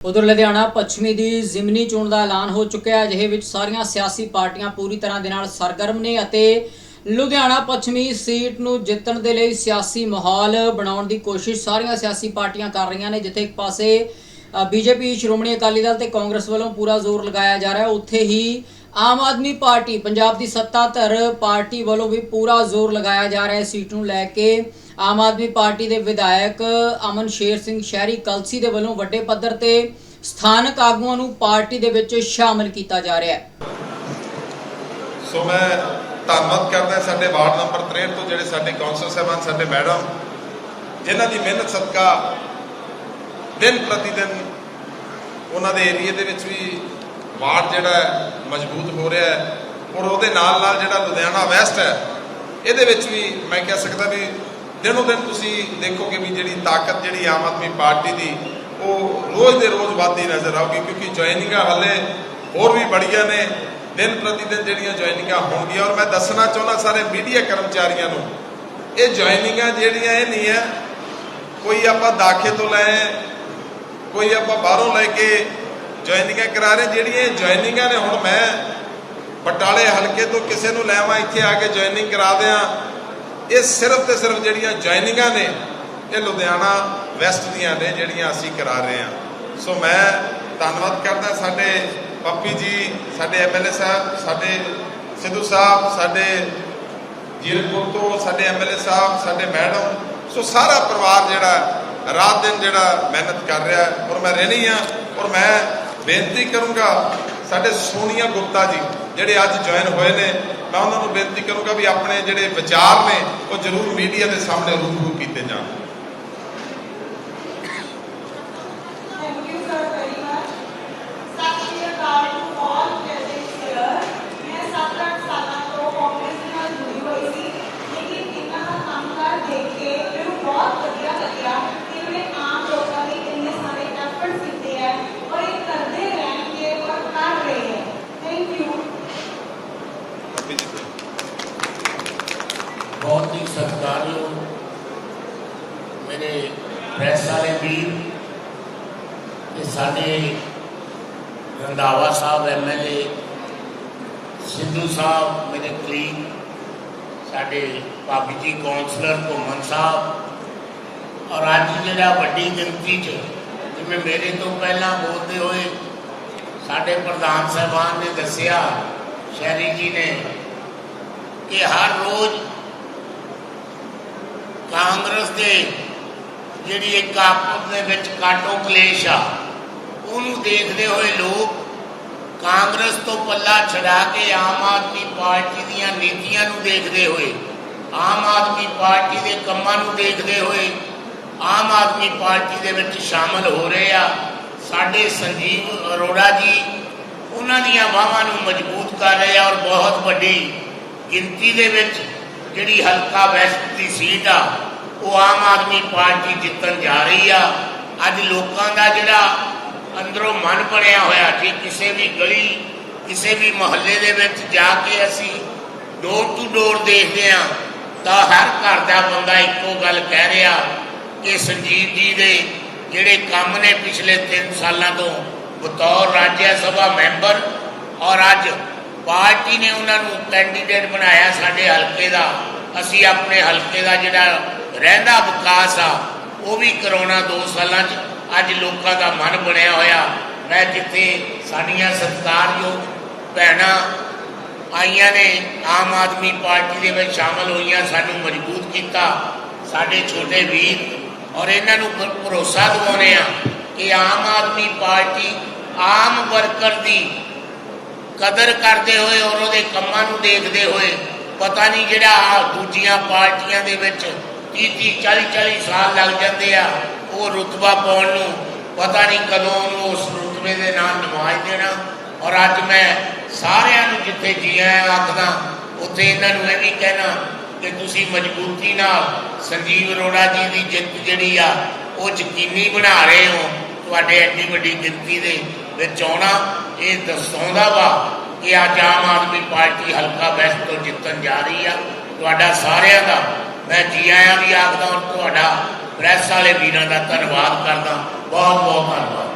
ਉਧਰ ਲੁਧਿਆਣਾ ਪੱਛਮੀ ਦੀ ਜ਼ਿਮਨੀ ਚੋਣ ਦਾ ਐਲਾਨ ਹੋ ਚੁੱਕਿਆ ਹੈ ਜਿਹੇ ਵਿੱਚ ਸਾਰੀਆਂ ਸਿਆਸੀ ਪਾਰਟੀਆਂ ਪੂਰੀ ਤਰ੍ਹਾਂ ਦੇ ਨਾਲ ਸਰਗਰਮ ਨੇ ਅਤੇ ਲੁਧਿਆਣਾ ਪੱਛਮੀ ਸੀਟ ਨੂੰ ਜਿੱਤਣ ਦੇ ਲਈ ਸਿਆਸੀ ਮਾਹੌਲ ਬਣਾਉਣ ਦੀ ਕੋਸ਼ਿਸ਼ ਸਾਰੀਆਂ ਸਿਆਸੀ ਪਾਰਟੀਆਂ ਕਰ ਰਹੀਆਂ ਨੇ, ਜਿੱਥੇ ਇੱਕ ਪਾਸੇ ਬੀਜੇਪੀ, ਸ਼੍ਰੋਮਣੀ ਅਕਾਲੀ ਦਲ ਤੇ ਕਾਂਗਰਸ ਵੱਲੋਂ ਪੂਰਾ ਜ਼ੋਰ ਲਗਾਇਆ ਜਾ ਰਿਹਾ ਹੈ। ਉੱਥੇ ਹੀ ਆਮ ਆਦਮੀ ਪਾਰਟੀ, ਪੰਜਾਬ ਦੀ ਸੱਤਾਧਰ ਪਾਰਟੀ ਵੱਲੋਂ ਵੀ ਪੂਰਾ ਜ਼ੋਰ ਲਗਾਇਆ ਜਾ ਰਿਹਾ ਹੈ। ਸੀਟ ਨੂੰ ਲੈ ਕੇ ਆਮ ਆਦਮੀ ਪਾਰਟੀ ਦੇ ਵਿਧਾਇਕ ਅਮਨ ਸ਼ੇਰ ਸਿੰਘ ਸ਼ਹਿਰੀ ਕਲਸੀ ਦੇ ਵੱਲੋਂ ਵੱਡੇ ਪੱਧਰ ਤੇ ਸਥਾਨਕ ਆਗੂਆਂ ਨੂੰ ਪਾਰਟੀ ਦੇ ਵਿੱਚ ਸ਼ਾਮਲ ਕੀਤਾ ਜਾ ਰਿਹਾ ਹੈ। ਸੋ ਮੈਂ ਧੰਨਵਾਦ ਕਰਦਾ ਸਾਡੇ ਵਾਰਡ ਨੰਬਰ 63 ਤੋਂ ਜਿਹੜੇ ਸਾਡੇ ਕੌਂਸਲ ਸਾਹਿਬਾਨ, ਸਾਡੇ ਮੈਡਮ, ਜਿਨ੍ਹਾਂ ਦੀ ਮਿਹਨਤ, ਸਦਕਾ ਦਿਨ ਪ੍ਰਤੀ ਦਿਨ ਉਹਨਾਂ ਦੇ ਏਰੀਏ ਦੇ ਵਿੱਚ ਵੀ ਵਾਰਡ ਜਿਹੜਾ ਮਜ਼ਬੂਤ ਹੋ ਰਿਹਾ ਹੈ ਔਰ ਉਹਦੇ ਨਾਲ ਨਾਲ ਜਿਹੜਾ ਲੁਧਿਆਣਾ ਵੈਸਟ ਹੈ, ਇਹਦੇ ਵਿੱਚ ਵੀ ਮੈਂ ਕਹਿ ਸਕਦਾ ਵੀ ਦਿਨੋ ਦਿਨ ਤੁਸੀਂ ਦੇਖੋਗੇ ਵੀ ਜਿਹੜੀ ਤਾਕਤ ਜਿਹੜੀ ਆਮ ਆਦਮੀ ਪਾਰਟੀ ਦੀ, ਉਹ ਰੋਜ਼ ਦੇ ਰੋਜ਼ ਵੱਧਦੀ ਨਜ਼ਰ ਆਊਗੀ, ਕਿਉਂਕਿ ਜੁਆਇਨਿੰਗਾਂ ਹੱਲੇ ਹੋਰ ਵੀ ਬੜੀਆਂ ਨੇ। ਦਿਨ ਪ੍ਰਤੀ ਦਿਨ ਜਿਹੜੀਆਂ ਜੁਆਇਨਿੰਗਾਂ ਹੋਣਗੀਆਂ, ਔਰ ਮੈਂ ਦੱਸਣਾ ਚਾਹੁੰਦਾ ਸਾਰੇ ਮੀਡੀਆ ਕਰਮਚਾਰੀਆਂ ਨੂੰ, ਇਹ ਜੁਆਇਨਿੰਗਾਂ ਜਿਹੜੀਆਂ ਇਹ ਨਹੀਂ ਹੈ, ਕੋਈ ਆਪਾਂ ਦਾਖੇ ਤੋਂ ਲੈ, ਕੋਈ ਆਪਾਂ ਬਾਹਰੋਂ ਲੈ ਕੇ ਜੁਆਇਨਿੰਗਾਂ ਕਰਾ ਰਹੇ, ਜਿਹੜੀਆਂ ਇਹ ਜੁਆਇਨਿੰਗਾਂ ਨੇ, ਹੁਣ ਮੈਂ ਬਟਾਲੇ ਹਲਕੇ ਤੋਂ ਕਿਸੇ ਨੂੰ ਲੈਵਾਂ ਇੱਥੇ ਆ ਕੇ ਜੁਆਇਨਿੰਗ ਕਰਾ ਦਿਆਂ। ਇਹ ਸਿਰਫ ਤੇ ਸਿਰਫ ਜਿਹੜੀਆਂ ਜੁਆਇਨਿੰਗਾਂ ਨੇ, ਇਹ ਲੁਧਿਆਣਾ ਵੈਸਟ ਦੀਆਂ ਨੇ ਜਿਹੜੀਆਂ ਅਸੀਂ ਕਰਾ ਰਹੇ ਹਾਂ। ਸੋ ਮੈਂ ਧੰਨਵਾਦ ਕਰਦਾ ਸਾਡੇ ਪੱਪੀ ਜੀ, ਸਾਡੇ ਐਮਐਲਏ ਸਾਹਿਬ, ਸਾਡੇ ਸਿੱਧੂ ਸਾਹਿਬ, ਸਾਡੇ ਜੀਰਕਪੁਰ ਤੋਂ ਸਾਡੇ ਐਮਐਲਏ ਸਾਹਿਬ, ਸਾਡੇ ਮੈਡਮ ਸੋ ਸਾਰਾ ਪਰਿਵਾਰ ਜਿਹੜਾ ਰਾਤ ਦਿਨ ਜਿਹੜਾ ਮਿਹਨਤ ਕਰ ਰਿਹਾ ਹੈ, ਔਰ ਮੈਂ ਰਹਿਣੀ ਆ ਔਰ ਮੈਂ ਬੇਨਤੀ ਕਰੂੰਗਾ ਸਾਡੇ ਸੋਨੀਆ ਗੁਪਤਾ ਜੀ, ਜਿਹੜੇ ਅੱਜ ਜੁਆਇਨ ਹੋਏ ਨੇ ਮੈਂ ਉਹਨਾਂ ਨੂੰ ਬੇਨਤੀ ਕਰੂੰਗਾ ਵੀ ਆਪਣੇ ਜਿਹੜੇ ਵਿਚਾਰ ਨੇ, ਉਹ ਜ਼ਰੂਰ ਮੀਡੀਆ ਦੇ ਸਾਹਮਣੇ ਰੂਬਰੂ ਕੀਤੇ ਜਾਣ Thank you, sir, very much. ਸਤਿ ਸ਼੍ਰੀ ਅਕਾਲ to all present here. ਮੈਂ ਸੱਤ ਅੱਠ ਸਾਲਾਂ ਤੋਂ ਕਾਂਗਰਸ ਦੇ ਨਾਲ ਜੁੜੀ ਹੋਈ ਸੀ ਲੇਕਿਨ ਇਹਨਾਂ ਦਾ ਕੰਮਕਾਰ ਦੇਖ ਕੇ ਮੈਨੂੰ ਬਹੁਤ ਵਧੀਆ ਲੱਗਿਆ ਕਿ ਉਹਨੇ ਆਮ ਲੋਕਾਂ ਲਈ ਇੰਨੇ ਸਾਰੇ ਐਫਰਟਸ ਕੀਤੇ ਹੈ ਔਰ ਇਹ ਕਰਦੇ ਰਹਿਣਗੇ ਔਰ ਕਰ ਰਹੇ ਹੈ ਥੈਂਕ ਯੂ ਪੱਪੀ ਜੀ ਬਹੁਤ ਹੀ ਸਤਿਕਾਰਯੋਗ ਮੇਰੇ ਪ੍ਰੈਸ ਵਾਲੇ ਵੀਰ ਤੇ ਸਾਡੇ ਰੰਧਾਵਾ ਸਾਹਿਬ ਐਮਐਲਏ ਸਿੱਧੂ ਸਾਹਿਬ ਮੇਰੇ ਕਲੀਗ ਸਾਡੇ ਭਾਬੀ ਜੀ ਕਾਉਂਸਲਰ ਘੁੰਮਣ ਸਾਹਿਬ ਔਰ ਅੱਜ ਜਿਹੜਾ ਵੱਡੀ ਗਿਣਤੀ 'ਚ ਜਿਵੇਂ ਮੇਰੇ ਤੋਂ ਪਹਿਲਾਂ ਬੋਲਦੇ ਹੋਏ ਸਾਡੇ ਪ੍ਰਧਾਨ ਸਾਹਿਬਾਨ ਨੇ ਦੱਸਿਆ ਸ਼ਹਿਰੀ ਜੀ ਨੇ ਕਿ ਹਰ ਰੋਜ਼ ਕਾਂਗਰਸ ਦੇ ਜਿਹੜੀ ਇੱਕ ਆਪਸ ਦੇ ਵਿੱਚ ਕਾਟੋ ਕਲੇਸ਼ ਆ, ਉਹਨੂੰ ਦੇਖਦੇ ਹੋਏ ਲੋਕ ਕਾਂਗਰਸ ਤੋਂ ਪੱਲਾ ਛਡਾ ਕੇ ਆਮ ਆਦਮੀ ਪਾਰਟੀ ਦੀਆਂ ਨੀਤੀਆਂ ਨੂੰ ਦੇਖਦੇ ਹੋਏ, ਆਮ ਆਦਮੀ ਪਾਰਟੀ ਦੇ ਕੰਮਾਂ ਨੂੰ ਦੇਖਦੇ ਹੋਏ ਆਮ ਆਦਮੀ ਪਾਰਟੀ ਦੇ ਵਿੱਚ ਸ਼ਾਮਲ ਹੋ ਰਹੇ ਆ। ਸਾਡੇ ਸੰਜੀਵ ਅਰੋੜਾ ਜੀ ਉਹਨਾਂ ਦੀਆਂ ਬਾਹਾਂ ਨੂੰ ਮਜ਼ਬੂਤ ਕਰ ਰਹੇ ਆ ਔਰ ਬਹੁਤ ਵੱਡੀ ਗਿਣਤੀ ਦੇ ਵਿੱਚ ਜਿਹੜੀ ਹਲਕਾ ਵੈਸਟ ਦੀ ਸੀਟ ਆ, ਉਹ ਆਮ ਆਦਮੀ ਪਾਰਟੀ ਜਿੱਤਣ ਜਾ ਰਹੀ ਆ। ਅੱਜ ਲੋਕਾਂ ਦਾ ਜਿਹੜਾ ਅੰਦਰੋਂ ਮਨ ਬਣਿਆ ਹੋਇਆ ਕਿ ਕਿਸੇ ਵੀ ਗਲੀ, ਕਿਸੇ ਵੀ ਮੁਹੱਲੇ ਦੇ ਵਿੱਚ ਜਾ ਕੇ ਅਸੀਂ ਡੋਰ ਟੂ ਡੋਰ ਦੇਖਦੇ ਆ ਤਾਂ ਹਰ ਘਰ ਦਾ ਬੰਦਾ ਇੱਕੋ ਗੱਲ ਕਹਿ ਰਿਹਾ ਕਿ ਸੰਜੀਤ ਜੀ ਦੇ ਜਿਹੜੇ ਕੰਮ ਨੇ ਪਿਛਲੇ 3 ਸਾਲਾਂ ਤੋਂ, ਬਤੌਰ ਰਾਜ ਸਭਾ ਮੈਂਬਰ ਔਰ ਅੱਜ ਪਾਰਟੀ ਨੇ ਉਹਨਾਂ ਨੂੰ ਕੈਂਡੀਡੇਟ ਬਣਾਇਆ ਸਾਡੇ ਹਲਕੇ ਦਾ। ਅਸੀਂ ਆਪਣੇ ਹਲਕੇ ਦਾ ਜਿਹੜਾ ਰਹਿੰਦਾ ਵਿਕਾਸ ਆ, ਉਹ ਵੀ ਕਰੋਨਾ 2 ਸਾਲਾਂ 'ਚ। ਅੱਜ ਲੋਕਾਂ ਦਾ ਮਨ ਬਣਿਆ ਹੋਇਆ। ਮੈਂ ਜਿੱਥੇ ਸਾਡੀਆਂ ਸਤਿਕਾਰਯੋਗ ਭੈਣਾਂ ਆਈਆਂ ਨੇ, ਆਮ ਆਦਮੀ ਪਾਰਟੀ ਦੇ ਵਿੱਚ ਸ਼ਾਮਲ ਹੋਈਆਂ, ਸਾਨੂੰ ਮਜ਼ਬੂਤ ਕੀਤਾ। ਸਾਡੇ ਛੋਟੇ ਵੀਰ ਔਰ ਇਹਨਾਂ ਨੂੰ ਭਰੋਸਾ ਦਿਵਾਉਂਦੇ ਆ ਕਿ ਆਮ ਆਦਮੀ ਪਾਰਟੀ ਆਮ ਵਰਕਰ ਦੀ ਕਦਰ ਕਰਦੇ ਹੋਏ ਔਰ ਉਹਦੇ ਕੰਮਾਂ ਨੂੰ ਦੇਖਦੇ ਹੋਏ, ਪਤਾ ਨਹੀਂ ਜਿਹੜਾ ਦੂਜੀਆਂ ਪਾਰਟੀਆਂ ਦੇ ਵਿੱਚ 30 30 40 40 ਸਾਲ ਲੱਗ ਜਾਂਦੇ ਆ, ਉਹ ਰੁਤਬਾ ਪਾਉਣ ਨੂੰ ਪਤਾ ਨਹੀਂ ਕਦੋਂ ਉਹਨੂੰ ਉਸ ਰੁਤਬੇ ਦੇ ਨਾਲ ਨਵਾਜ ਦੇਣਾ। ਔਰ ਅੱਜ ਮੈਂ ਸਾਰਿਆਂ ਨੂੰ ਜਿੱਥੇ ਜੀ ਆਖਦਾ, ਉੱਥੇ ਇਹਨਾਂ ਨੂੰ ਇਹ ਵੀ ਕਹਿਣਾ ਕਿ ਤੁਸੀਂ ਮਜ਼ਬੂਤੀ ਨਾਲ ਸੰਜੀਵ ਅਰੋੜਾ ਜੀ ਦੀ ਜਿੱਤ ਜਿਹੜੀ ਆ, ਉਹ ਯਕੀਨੀ ਬਣਾ ਰਹੇ ਹੋ, ਤੁਹਾਡੇ ਐਡੀ ਵੱਡੀ ਗਿਣਤੀ ਦੇ ਵਿੱਚ ਆਉਣਾ, ਇਹ ਦਰਸਾਉਂਦਾ ਵਾ ਕਿ ਅੱਜ ਆਮ ਆਦਮੀ ਪਾਰਟੀ ਹਲਕਾ ਵੈਸਟ ਤੋਂ ਜਿੱਤਣ ਜਾ ਰਹੀ ਆ। ਤੁਹਾਡਾ ਸਾਰਿਆਂ ਦਾ, ਮੈਂ ਜੀ ਆਇਆਂ ਵੀ ਆਖਦਾ ਔਰ ਤੁਹਾਡਾ ਪ੍ਰੈਸ ਵਾਲੇ ਵੀਰਾਂ ਦਾ ਧੰਨਵਾਦ ਕਰਦਾ। ਬਹੁਤ ਬਹੁਤ ਧੰਨਵਾਦ।